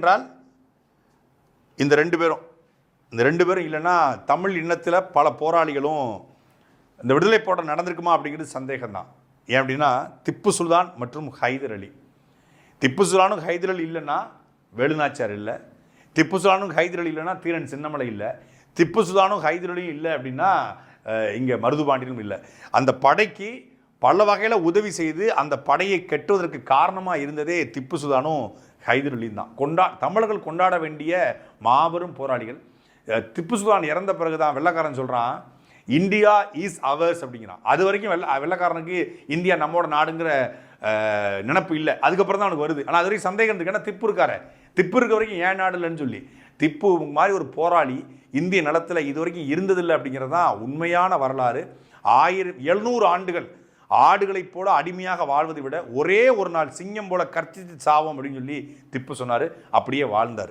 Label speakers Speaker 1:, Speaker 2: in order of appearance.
Speaker 1: என்றால் இந்த ரெண்டு பேரும் இந்த ரெண்டு பேரும் இல்லைன்னா தமிழ் இனத்தில் பல போராளிகளும் இந்த விடுதலை போராட்டம் நடந்திருக்குமா அப்படிங்கிறது சந்தேகம்தான். ஏன் அப்படின்னா திப்பு சுல்தான் மற்றும் ஹைதர் அலி. திப்பு சுல்தானும் ஹைதர் அலி இல்லைன்னா வேலுநாச்சார் இல்லை. திப்பு சுல்தானும் ஹைதர் அலி இல்லைன்னா தீரன் சின்னமலை இல்லை. திப்பு சுல்தானும் ஹைதர் அலியும் இல்லை அப்படின்னா இங்கே மருதுபாண்டியனும் இல்லை. அந்த படைக்கு பல வகையில் உதவி செய்து அந்த படையை கெட்டுவதற்கு காரணமாக இருந்ததே திப்பு சுல்தானும் ஹைதர் அலியும் தான். கொண்டா தமிழர்கள் கொண்டாட வேண்டிய மாபெரும் போராளிகள். திப்பு சுல்தான் இறந்த பிறகு தான் வெள்ளக்காரன் சொல்கிறான் இந்தியா இஸ் அவர்ஸ் அப்படிங்கிறான். அது வரைக்கும் வெள்ள வெள்ளக்காரனுக்கு இந்தியா நம்மோட நாடுங்கிற நினப்பு இல்லை. அதுக்கப்புறம் தான் அவனுக்கு வருது. ஆனால் அது வரைக்கும் சந்தேகம் இருக்கு. ஏன்னா திப்பு இருக்காரு. திப்பு இருக்க வரைக்கும் ஏன் நாடு இல்லைன்னு சொல்லி. திப்பு மாதிரி ஒரு போராளி இந்திய நிலத்தில் இது வரைக்கும் இருந்ததில்லை அப்படிங்கிறது தான் உண்மையான வரலாறு. ஆயிரம் எழுநூறு ஆண்டுகள் ஆடுகளைப் போல அடிமையாக வாழ்வதை விட ஒரே ஒரு நாள் சிங்கம் போல கர்த்தித்து சாவோம் அப்படின்னு சொல்லி திப்பு சொன்னார். அப்படியே வாழ்ந்தார்.